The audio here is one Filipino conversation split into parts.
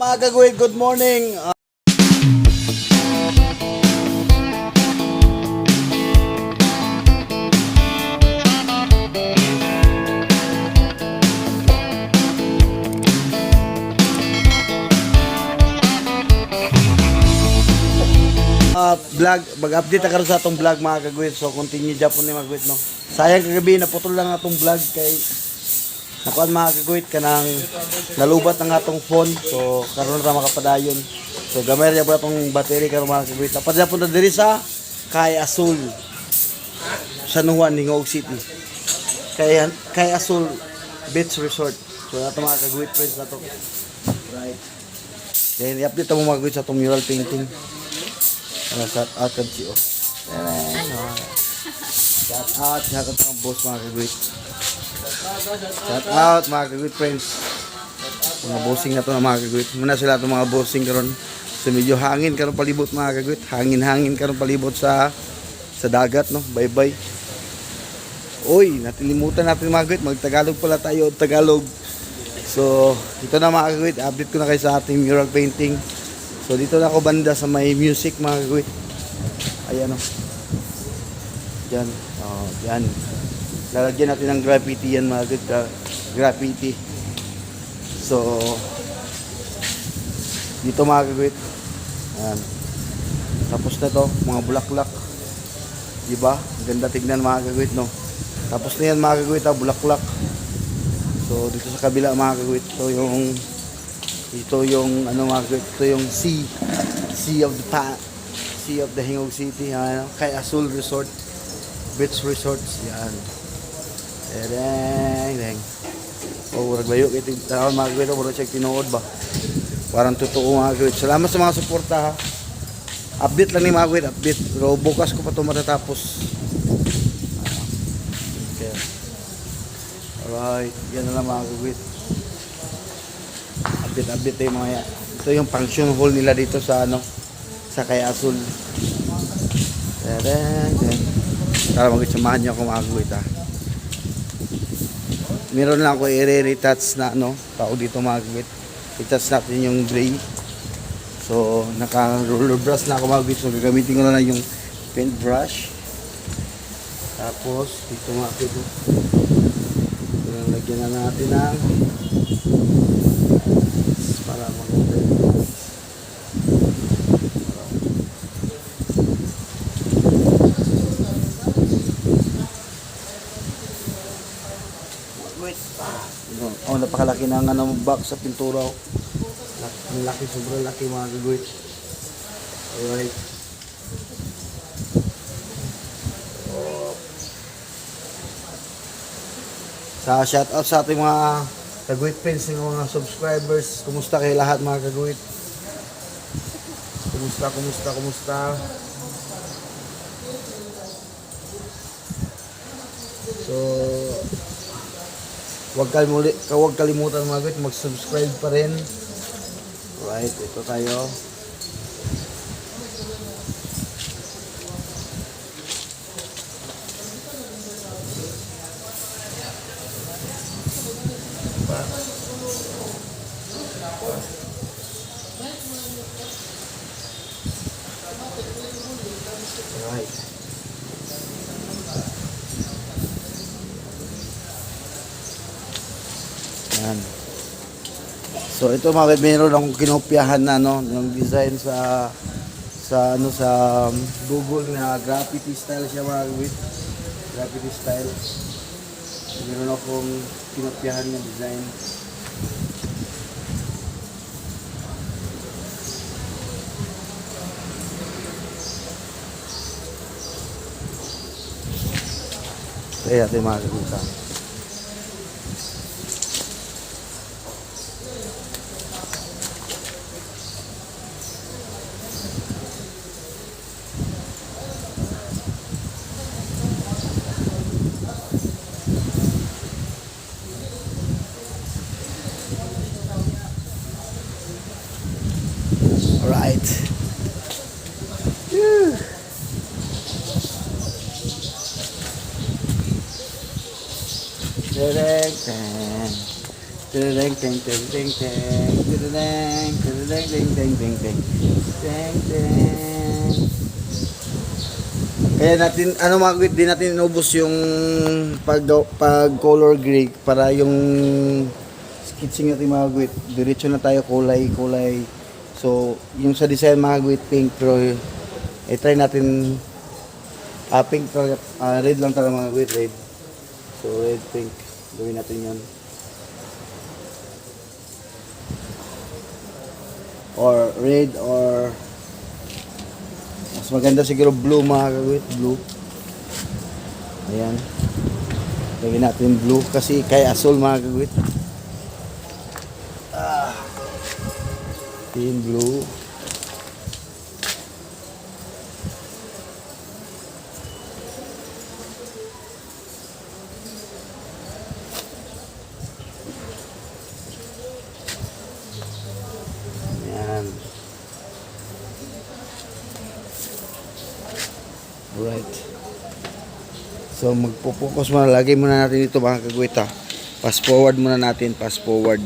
Mga kagawid, good morning. Ah, ah, vlog, mag-update rin sa atong vlog mga kagawid. So continue dyan po ni mga kagawid, no. Sayang kagabi, naputol lang atong vlog kay Nakuan mga kagawid ka ng nalubat ng atong phone. So karon ta makapadayon. So gamay ra po atong battery karon kagawid. Tapos na punta diri sa Kay Asul. San Juan, Ningog City. Kay Kay Asul Beach Resort. So nato mga kagawid friends na to. Right. Then i-update mo mga kagawid sa atong mural painting. Ano sa out kan si oh. Shout out, shout out mga boss mga kagawid. Shout out mga kagwit friends. Mga bossing na to na mga kagwit. Muna sila itong mga bossing karon. So medyo hangin karon palibot mga kagwit. Hangin-hangin karon palibot sa sa dagat no. Bye-bye. Uy, natilimutan natin mga kagwit. Magtagalog pala tayo, Tagalog. So, ito na mga kagwit. Update ko na kayo sa ating mural painting. So, dito na ako banda sa may music mga kagwit. Ayan o. Diyan. Oh, diyan. Lalagyan natin ng graffiti yan mga good gra- graffiti. So, dito mga kagwit. Ayan. Tapos na to, mga bulaklak. Diba? Ganda tignan mga kagwit, no? Tapos na yan mga kagwit, ha, bulaklak. So, dito sa kabila mga kagwit, ito yung ito yung ano mga kagwit, ito yung sea sea of the pa sea of the Hingog City, ano, kay Azul Resort Beach Resorts, yan. Tereng, deng. Oh, murag layo kay tawon mga kagwit, murag check tinuod ba. Parang totoo mga kagwit. Salamat sa mga suporta ha. Update lang ni mga kagwit, update. Pero bukas ko pa ito matatapos. Okay. Alright, yan na lang mga kagwit. Update, update tayo mga ya. Ito yung function hall nila dito sa ano, sa Kaya Azul. Tereng, tereng. Tara mag-samahan niyo ako mga kagwit ha meron lang ako i-retouch na ano, tao dito mga kagwit. I-touch natin yung gray. So, naka roller brush na ako mga kagwit. So, gagamitin ko na lang yung paint brush. Tapos, dito. Ito lang lagyan na natin ng para maganda. Wait. Oh, napakalaki ng ano, box sa pintura. oh. Ang laki, sobrang laki mga gagawin. Alright. Sa shout out sa ating mga kagawit friends ng mga subscribers. Kumusta kayo lahat mga kagawit? Kumusta, kumusta, kumusta? So, Huwag kalimutan, huwag kalimutan mga guys, mag-subscribe pa rin. Right, ito tayo. Right. Yan. So ito mga kaibigan, meron akong kinopyahan na no, yung design sa sa ano sa um, Google na graffiti style siya mga kaibigan. Graffiti style. Meron akong kinopyahan na design. Kaya yung mga kaibigan. Alright. Whew. Tereng, teng. Tereng, teng, teng, teng, teng. Tereng, tereng. deng, deng, deng, deng, deng. Deng, deng. Kaya natin, ano mga kagwit, di natin inubos yung pag, pag color gray para yung sketching natin mga kagwit. Diretso na tayo kulay, kulay. So, yung sa design mga kagwit, pink, pero eh, try natin ah, pink ah, red lang talaga mga kagwit, red. So, red, pink. Gawin natin yan. Or red or mas maganda siguro blue mga kagwit, blue. Ayan. Gawin natin blue kasi kay asol mga kagwit. Ah. Team blue. Alright. So magpo-focus muna. Lagay muna natin ito mga kagwita. Fast forward muna natin. Fast forward.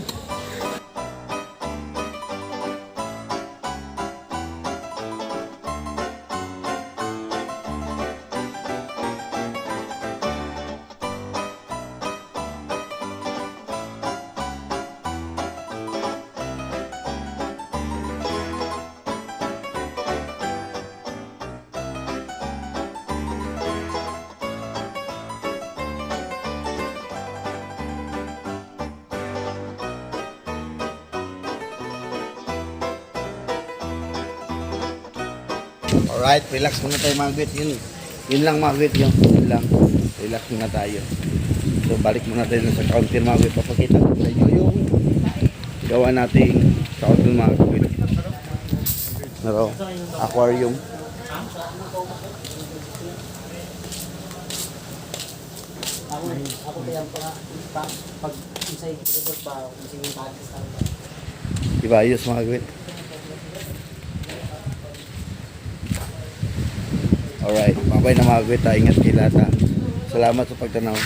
Alright, relax muna tayo mga gwit. Yun, yun lang mga gwit. Yun, yun lang. Relax muna tayo. So balik muna tayo sa counter mga gwit. Papakita ko sa inyo yung gawa nating counter mga gwit. Naro, aquarium. Ako, ako kaya pa, pa, pag isa yung kipagod ba, kung sige yung lang ba. Diba, ayos mga gwit. Alright, mabay na mga gwit. ha. Ingat ha. Salamat sa pagtanaw.